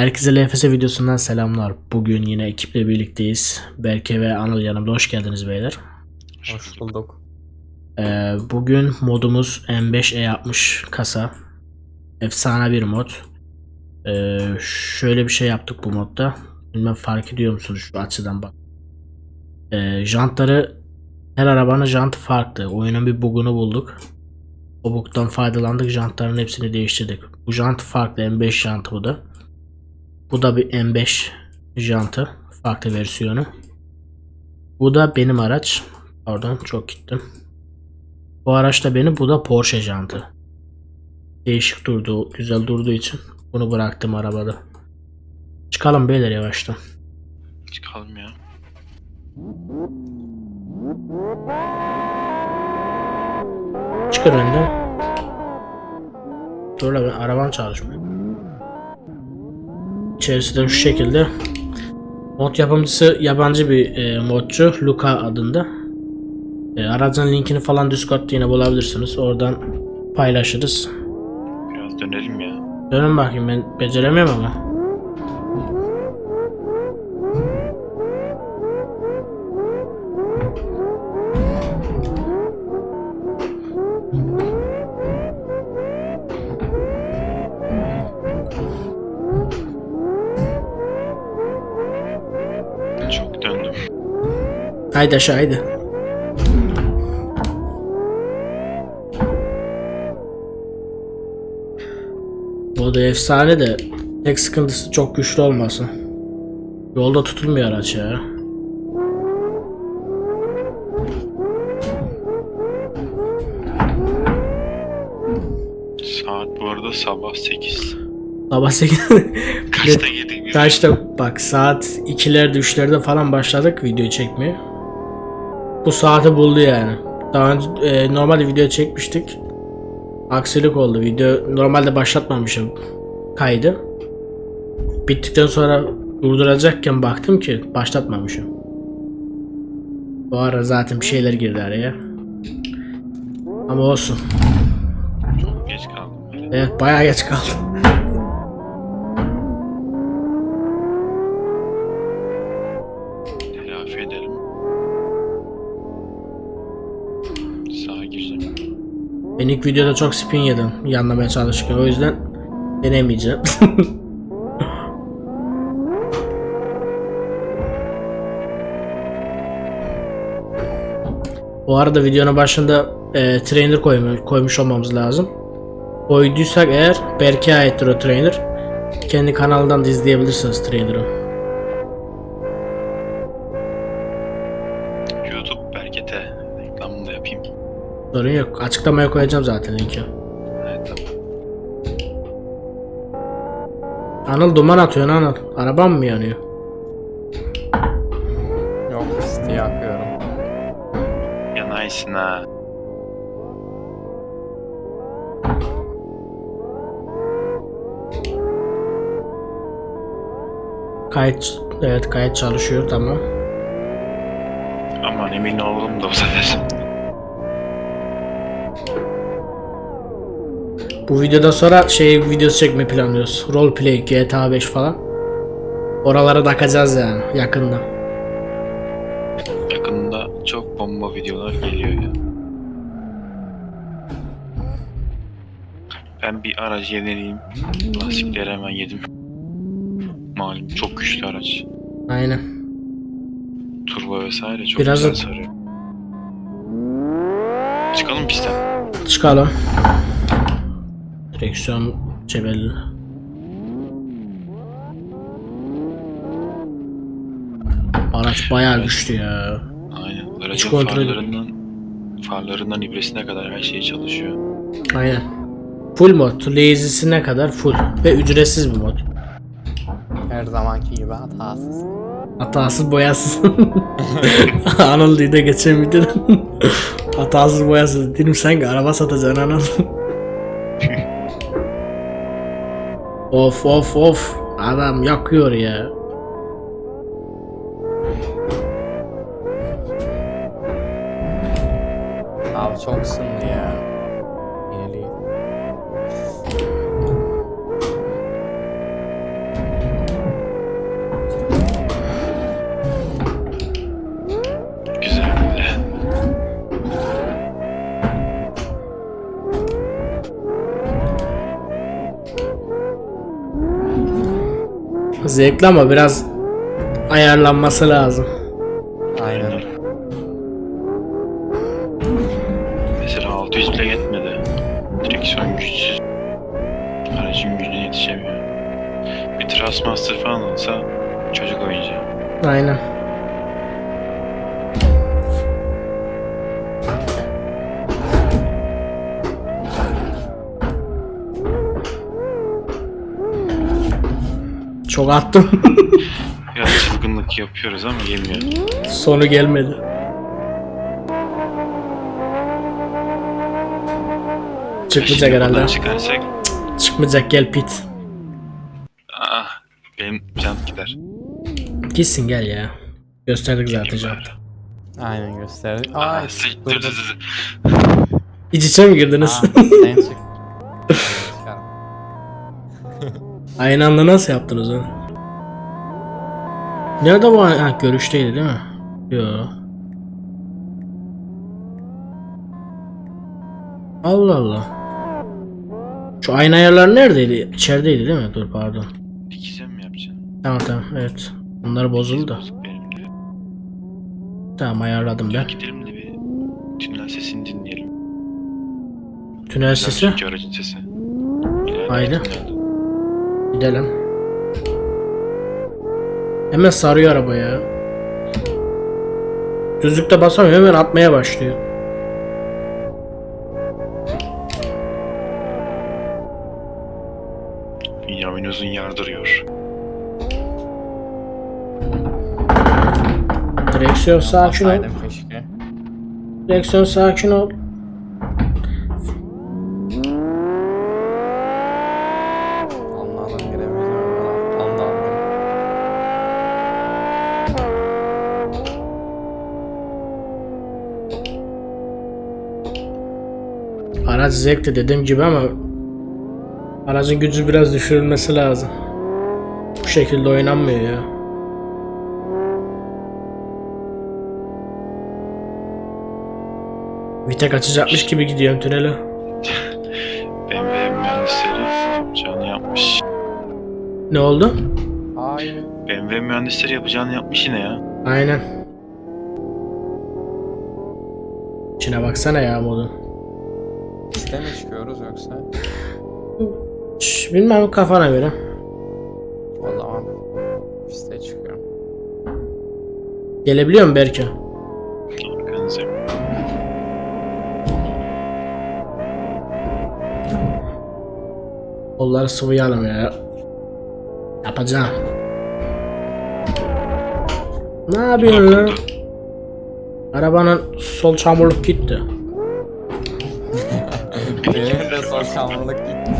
Herkese LFS videosundan selamlar. Bugün yine ekiple birlikteyiz. Berke ve Anıl yanımda. Hoş geldiniz beyler. Hoş bulduk. Ee, bugün modumuz M5E60 kasa. Efsane bir mod. Ee, şöyle bir şey yaptık bu modda. Bilmem fark ediyor musunuz şu açıdan bak. Ee, jantları her arabanın jantı farklı. Oyunun bir bug'unu bulduk. O bug'dan faydalandık. Jantların hepsini değiştirdik. Bu jant farklı. M5 jantı bu da. Bu da bir M5 jantı. Farklı versiyonu. Bu da benim araç. Pardon çok gittim. Bu araç da benim. Bu da Porsche jantı. Değişik durdu. Güzel durduğu için bunu bıraktım arabada. Çıkalım beyler yavaştan. Çıkalım ya. Çıkın önden. Dur la ben arabam çalışmıyor. İçerisi de şu şekilde. Mod yapımcısı yabancı bir e, modcu. Luca adında. E, aracın linkini falan Discord'da yine bulabilirsiniz. Oradan paylaşırız. Biraz dönelim ya. Dönün bakayım ben beceremiyorum ama. Çok döndüm. Haydi aşağı haydi. O da efsane de tek sıkıntısı çok güçlü olmasın. Yolda tutulmuyor araç ya. Saat bu arada sabah 8. Sabah 8 Kaçta biz? Kaçta bak saat 2'lerde 3'lerde falan başladık video çekmeye. Bu saati buldu yani. Daha önce e, normalde video çekmiştik. Aksilik oldu. Video normalde başlatmamışım kaydı. Bittikten sonra durduracakken baktım ki başlatmamışım. Bu ara zaten bir şeyler girdi araya. Ama olsun. Çok geç kaldım. Evet bayağı geç kaldım. Ben ilk videoda çok spin yedim yanlamaya çalışırken o yüzden denemeyeceğim. Bu arada videonun başında e, trainer koymuş, koymuş olmamız lazım. Koyduysak eğer Berke'ye aittir o trainer. Kendi kanalından da izleyebilirsiniz trainer'ı. Sorun yok. Açıklamaya koyacağım zaten linki. Evet tamam. Anıl duman atıyorsun Anıl. Arabam mı yanıyor? Yok pisti yakıyorum. Yanaysın ha. Kayıt evet kayıt çalışıyor tamam. Aman emin olalım da bu sefer. Bu videodan sonra şey videosu çekme planlıyoruz. Roleplay, GTA 5 falan. Oralara takacağız yani yakında. Yakında çok bomba videolar geliyor ya. Ben bir aracı yenileyim. Lastikleri hemen yedim. Malum çok güçlü araç. Aynen. Turbo vesaire çok Biraz güzel sarıyor. Çıkalım pistten. Çıkalım. Direksiyon cebelli. Araç bayağı güçlü ya. Aynen. Hiç Aracın kontrol- farlarından farlarından ibresine kadar her şey çalışıyor. Aynen. Full mod. Lazy'sine kadar full. Ve ücretsiz bir mod. Her zamanki gibi hatasız. Hatasız boyasız. Anıl diye de geçen videoda. Hatasız boyasız. Dedim sen araba satacaksın Anıl. Of of of. Adam yakıyor ya. Abi çok ısındı ya. Zevkli ama biraz ayarlanması lazım. Aynen. Mesela 600 bile yetmedi. Direksiyon güçsüz. Aracın gücüne yetişemiyor. Bir Trustmaster falan olsa çocuk oyuncağı. Aynen. Çok attım. Biraz çılgınlık yapıyoruz ama yemiyor. Sonu gelmedi. Çıkmayacak Şimdi buradan herhalde. çıkarsak Çıkmayacak gel pit. ah benim can gider. Gitsin gel ya. Gösterdik zaten can. Aynen gösterdi. Aa, Ay siktir dur dur. dur. İç içe mi girdiniz? Aa, sen çık. Aynı anda nasıl yaptınız onu? Nerede bu? Ha, görüşteydi değil mi? Yo. Allah Allah. Şu ayna ayarları neredeydi? İçerideydi değil mi? Dur pardon. İkize mi yapacaksın? Tamam tamam evet. Bunlar bozuldu. Tamam ayarladım ben. Gidelim de bir tünel sesini dinleyelim. Tünel sesi. Aracın sesi. Haydi. tünelde. Gidelim. Hemen sarıyor araba ya. Düzlükte basamıyor hemen atmaya başlıyor. Bünyamin uzun yardırıyor. Direksiyon sakin ol. Direksiyon sakin ol. Araç zevkli dediğim gibi ama aracın gücü biraz düşürülmesi lazım. Bu şekilde oynanmıyor ya. Vitek açacakmış gibi gidiyorum tünele. BMW mühendisleri yapacağını yapmış. Ne oldu? Hayır. BMW mühendisleri yapacağını yapmış yine ya. Aynen. İçine baksana ya modun. Piste mi çıkıyoruz yoksa? Şş, bilmem kafana göre. O zaman piste çıkıyorum. Gelebiliyor mu Berke? Kolları sıvayalım ya. Yapacağım. Ne yapıyorsun lan? Arabanın sol çamurluk gitti. Şamlılık gitti.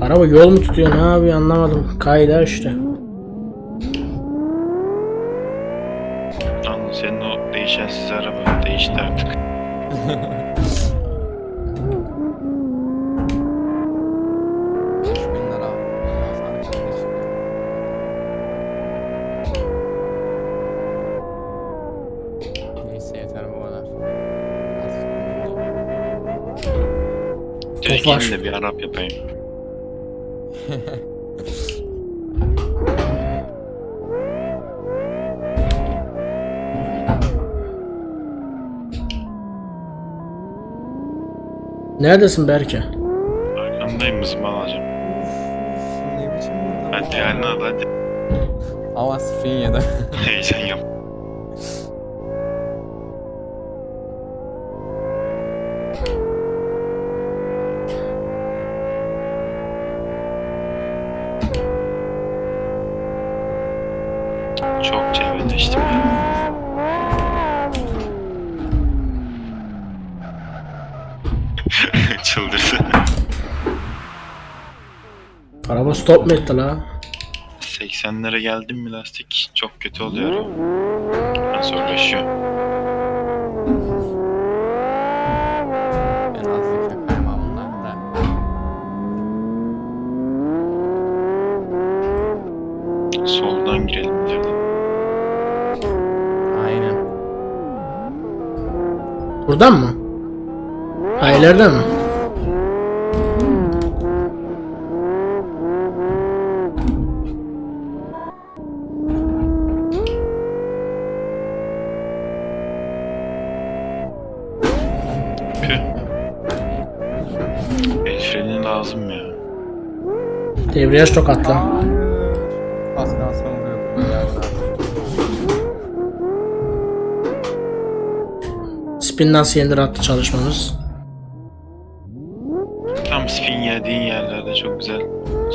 Araba yol mu tutuyor ne yapıyor anlamadım. Kayda işte. Lan senin o değişensiz araba değişti dinleyeyim. Direkt Tofaş. inin de bir Arap yapayım. Neredesin Berke? Arkandayım mızımı alacağım. ne biçim bir Hadi yani hadi hadi. Ama spin yedi. Heyecan yap. Çok cebelleştim ya. Çıldırdı. Araba stop mu etti la? 80'lere geldim mi lastik çok kötü oluyor. Ben zorlaşıyor. Ben da. Soldan girelim ileriden. Buradan mı? Ha ileride mi? Debriyaj tokatla. Spin nasıl yenir attı çalışmamız. Tam spin yediğin yerlerde çok güzel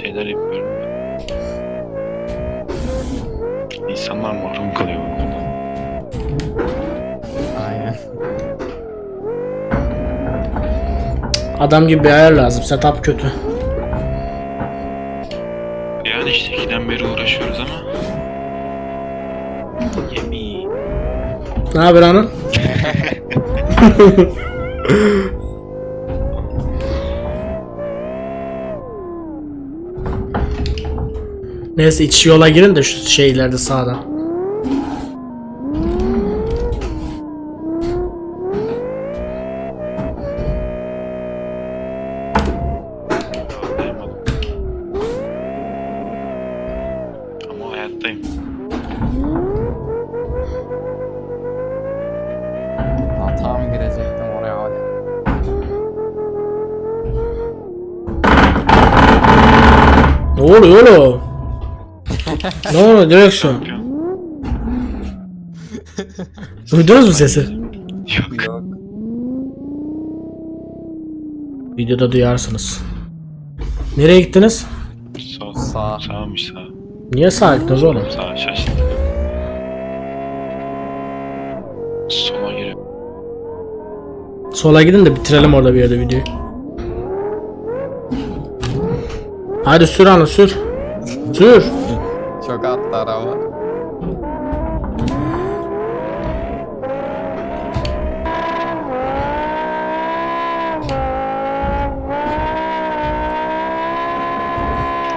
şeyler yapıyorum. İnsanlar mahrum kalıyor bundan. Aynen. Adam gibi bir ayar lazım. Setup kötü. Yani işte ikiden beri uğraşıyoruz ama. Yemin. Ne haber Anıl? Neyse iç yola girin de şu şeylerde sağdan. Oluyor oğlum? ne oluyor direksiyon? Duydunuz mu sesi? Yok. Videoda duyarsınız. Nereye gittiniz? Sol. Sağ. Sağmış sağ. Niye sağa gittiniz oğlum? Sağ şaştım. Sola giriyor. Sola gidin de bitirelim orada bir yerde videoyu. Hadi sür Anıl sür. Sür. Çok attı araba.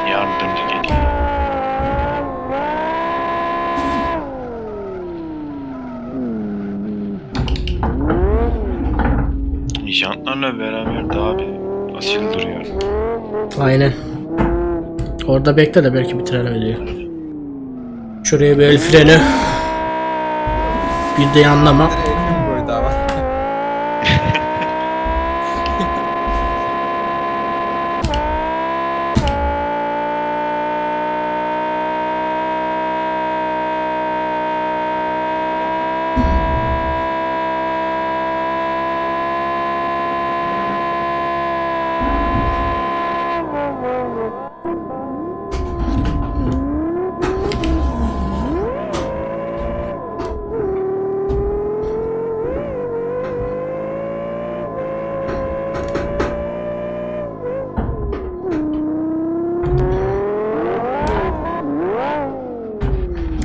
Yardımcı geliyor. Jantlarla beraber daha bir asil duruyor. Aynen. Orada bekle de belki bitirelim videoyu. Şuraya bir el freni. Bir de yanlama.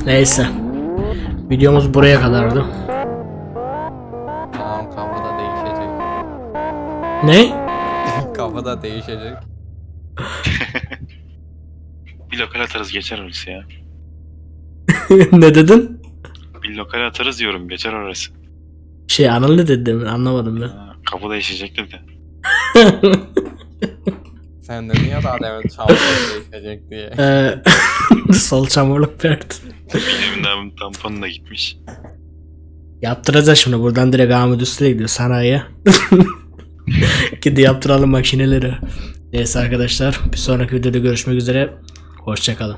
Neyse. Videomuz buraya kadardı. Tamam kafada değişecek. Ne? kafada değişecek. Bir lokal atarız geçer orası ya. ne dedin? Bir lokal atarız diyorum geçer orası. Şey Anıl ne dedi demin anlamadım ben. Ha, kapı değişecek dedi. Sen dedin ya daha demin çamur değişecek diye. Ee, Sol çamurluk verdi. Benim de tamponu da gitmiş. Yaptıracağız şimdi buradan direkt Ahmet Usta'ya gidiyor sanayiye. Gidi yaptıralım makineleri. Neyse arkadaşlar bir sonraki videoda görüşmek üzere. Hoşçakalın.